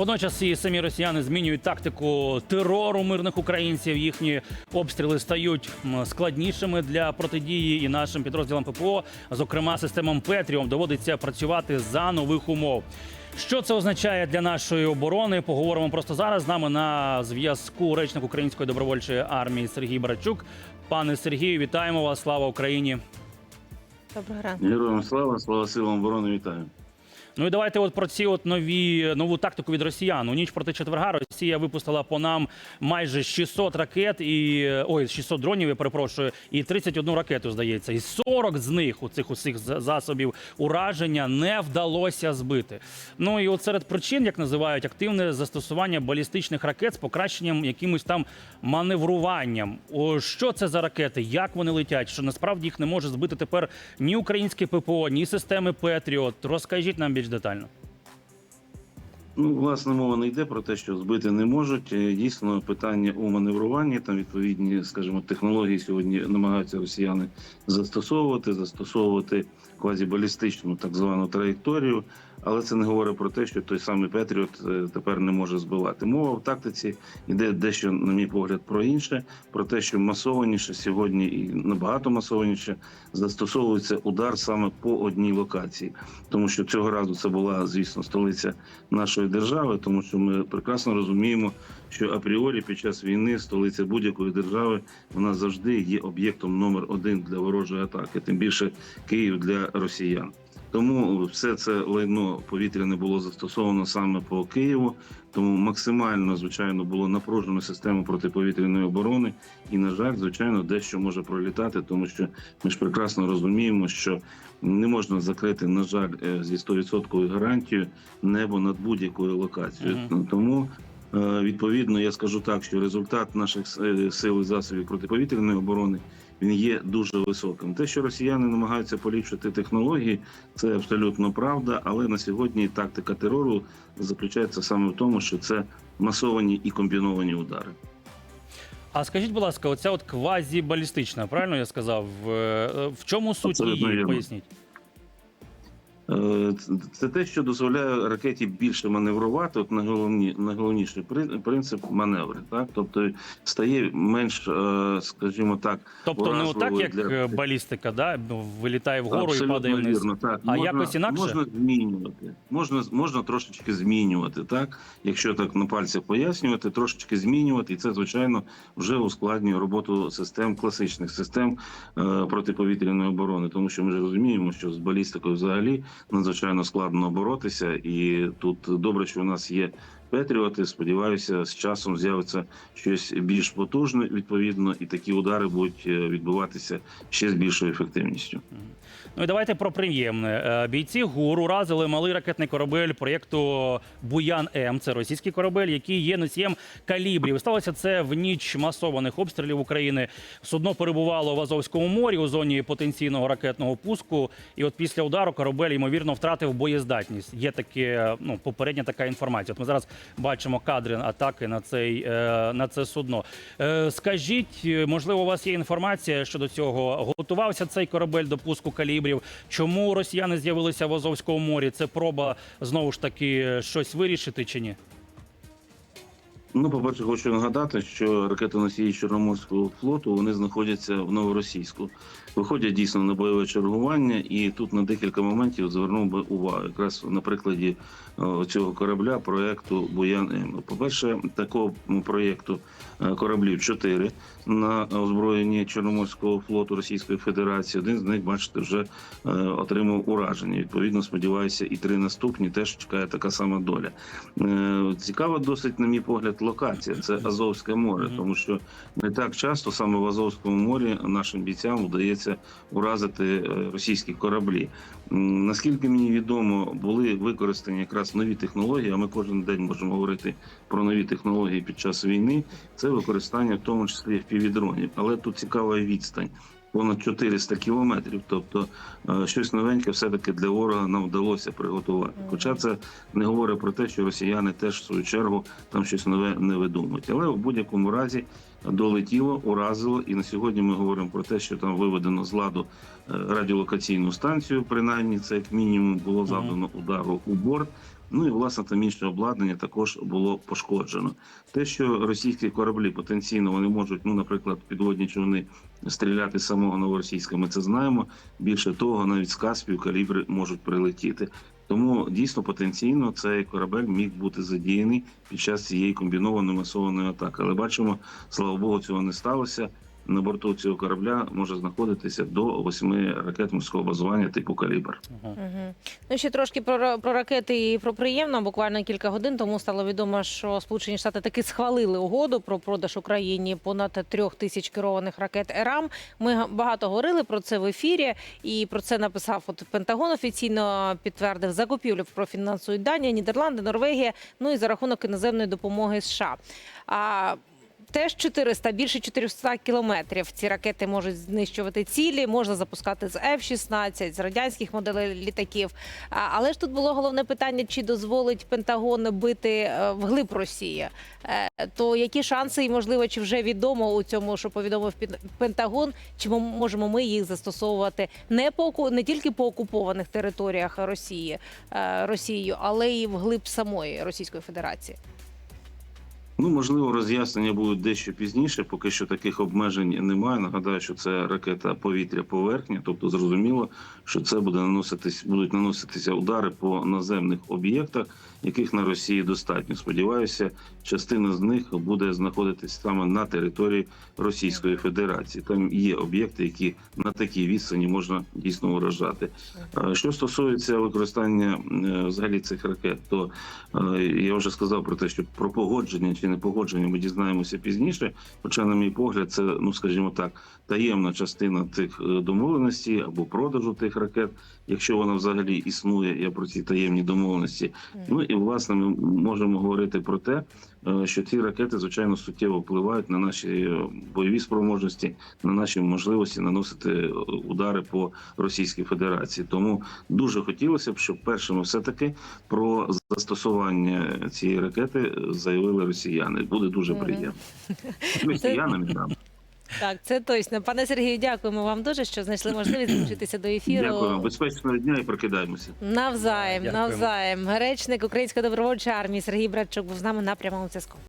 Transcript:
Водночас і самі росіяни змінюють тактику терору мирних українців. Їхні обстріли стають складнішими для протидії і нашим підрозділам ППО, зокрема системам Петріум, доводиться працювати за нових умов. Що це означає для нашої оборони? Поговоримо просто зараз. З нами на зв'язку речник Української добровольчої армії Сергій Барачук. Пане Сергію, вітаємо вас! Слава Україні! Доброго ранку. Героям слава, слава силам оборони, вітаю. Ну і давайте от про ці от нові нову тактику від росіян. У ніч проти четверга Росія випустила по нам майже 600 ракет і ой, 600 дронів. Я перепрошую, і 31 ракету здається. І 40 з них у цих усіх засобів ураження не вдалося збити. Ну і от серед причин, як називають, активне застосування балістичних ракет з покращенням якимось там маневруванням. О, що це за ракети? Як вони летять? Що насправді їх не може збити тепер ні українське ППО, ні системи Петріот. Розкажіть нам більш детально. Ну, власне, мова не йде про те, що збити не можуть. Е, Дійсно, питання у маневруванні, там відповідні, скажімо, технології сьогодні намагаються росіяни застосовувати, застосовувати квазібалістичну так звану траєкторію. Але це не говорить про те, що той самий Петріот е, тепер не може збивати. Мова в тактиці йде дещо, на мій погляд, про інше, про те, що масованіше сьогодні і набагато масованіше застосовується удар саме по одній локації, тому що цього разу це була, звісно, столиця нашої держави, тому що ми прекрасно розуміємо, що апріорі під час війни столиця будь-якої держави вона завжди є об'єктом номер один для ворожої атаки, тим більше Київ для росіян. Тому все це лайно повітряне було застосовано саме по Києву. Тому максимально звичайно було напружено систему протиповітряної оборони. І на жаль, звичайно, дещо може пролітати, тому що ми ж прекрасно розуміємо, що не можна закрити, на жаль, е, зі 100% гарантією небо над будь-якою локацією. Тому відповідно я скажу так, що результат наших е, сил і засобів протиповітряної оборони він є дуже високим. Те, що росіяни намагаються поліпшити технології, це абсолютно правда. Але на сьогодні тактика терору заключається саме в тому, що це масовані і комбіновані удари. А скажіть, будь ласка, оця от квазібалістична, правильно я сказав? В, е, чому суть її? Поясніть. Е, це- те, що дозволяє ракеті більше маневрувати. От найголовні, найголовніший при- принцип маневри. Так, тобто стає менш, е, скажімо так, Тобто не отак, як для- е, балістика, да? ну, вилітає вгору і падає вниз. вірно, так. А якось інакше? Можна змінювати. Можна, можна трошечки змінювати, так? Якщо так на пальцях пояснювати, трошечки змінювати, і це, звичайно, вже ускладнює роботу систем, класичних систем протиповітряної оборони. Тому що ми ж розуміємо, що з балістикою взагалі надзвичайно складно боротися, і тут добре, що у нас є. Петріоти, сподіваюся, з часом з'явиться щось більш потужне, відповідно, і такі удари будуть е, відбуватися ще з більшою ефективністю. Ну і давайте про приємне. Е, Бійці ГУР уразили малий ракетний корабель проєкту Буян М. Це російський корабель, який є носієм калібрів. Сталося це в ніч масованих обстрілів України. Судно перебувало в Азовському морі у зоні потенційного ракетного пуску. І от після удару корабель ймовірно втратив боєздатність. Є таке, ну попередня така інформація. От ми зараз бачимо кадри атаки на цей е, на це судно. Е, Скажіть, е, можливо, у вас є інформація щодо цього? Готувався цей корабель до пуску калібрів? Чому росіяни з'явилися в Азовському морі? Це проба знову ж таки щось вирішити чи ні? Ну, по-перше, хочу нагадати, що ракетоносії Чорноморського флоту вони знаходяться в новоросійську. Виходять дійсно на бойове чергування, і тут на декілька моментів звернув би увагу, якраз на прикладі е, цього корабля проекту Буян М. По-перше, такого проєкту е, кораблів чотири на озброєнні Чорноморського флоту Російської Федерації. Один з них, бачите, вже е, отримав ураження. Відповідно, сподіваюся, і три наступні теж чекає така сама доля. Цікава досить, на мій погляд, локація. Це Азовське море, тому що не так часто саме в Азовському морі нашим бійцям вдається уразити е, російські кораблі. Наскільки мені відомо, були використані якраз нові технології. А ми кожен день можемо говорити про нові технології під час війни. Це використання, в тому числі в півдронів. Але тут цікава відстань. Понад 400 кілометрів, тобто е, щось новеньке, все таки для ворога нам вдалося приготувати. Хоча це не говорить про те, що росіяни теж в свою чергу там щось нове не видумують. Але в будь-якому разі долетіло, уразило, і на сьогодні ми говоримо про те, що там виведено з ладу е, радіолокаційну станцію. Принаймні, це як мінімум було завдано удару у борт. Ну і власне там інше обладнання також було пошкоджено. Те, що російські кораблі потенційно вони можуть, ну, наприклад, підводні човни стріляти з самого новоросійська, ми це знаємо. Більше того, навіть з Каспію калібри можуть прилетіти. Тому дійсно потенційно цей корабель міг бути задіяний під час цієї комбінованої масованої атаки. Але бачимо, слава Богу, цього не сталося. На борту цього корабля може знаходитися до восьми ракет морського базування типу калібр. Угу. Ну ще трошки про, про ракети і про приємно. Буквально кілька годин тому стало відомо, що Сполучені Штати таки схвалили угоду про продаж Україні понад трьох тисяч керованих ракет ЕРАМ. Ми багато говорили про це в ефірі, і про це написав от Пентагон офіційно підтвердив закупівлю профінансують Данія, Нідерланди, Норвегія. Ну і за рахунок іноземної допомоги США. А Теж 400, більше 400 кілометрів. Ці ракети можуть знищувати цілі, можна запускати з F-16, з радянських моделей літаків. Але ж тут було головне питання, чи дозволить Пентагон бити е, вглиб Росії. Е, То які шанси, і можливо, чи вже відомо у цьому, що повідомив Пен- Пентагон, чи можемо ми їх застосовувати не по не тільки по окупованих територіях Росії е, Росією, але й вглиб самої Російської Федерації. Ну, можливо, роз'яснення будуть дещо пізніше. Поки що таких обмежень немає. Нагадаю, що це ракета повітря-поверхня, тобто зрозуміло, що це буде наноситись, будуть наноситися удари по наземних об'єктах, яких на Росії достатньо. Сподіваюся, частина з них буде знаходитись саме на території Російської Федерації. Там є об'єкти, які на такій відстані можна дійсно вражати. Що стосується використання е, взагалі цих ракет, то е, я вже сказав про те, що про погодження чи не погодження ми дізнаємося пізніше. Хоча, на мій погляд, це ну скажімо так, таємна частина тих е, домовленостей або продажу тих ракет, якщо вона взагалі існує. Я про ці таємні домовленості. Ну і власне ми можемо говорити про те, що ці ракети звичайно суттєво впливають на наші е, бойові спроможності, на наші можливості наносити е, удари по Російській Федерації. Тому дуже хотілося б, щоб першими все таки про застосування цієї ракети заявили росіяни. Буде дуже приємно. Росіянам і нам. Так, це точно. Пане Сергію, дякуємо вам дуже, що знайшли можливість долучитися до ефіру. Дякую. Безпечного дня і прокидаємося. Навзаєм, Дякуємо. навзаєм. Речник Української добровольчої армії Сергій Братчук був з нами на прямому зв'язку.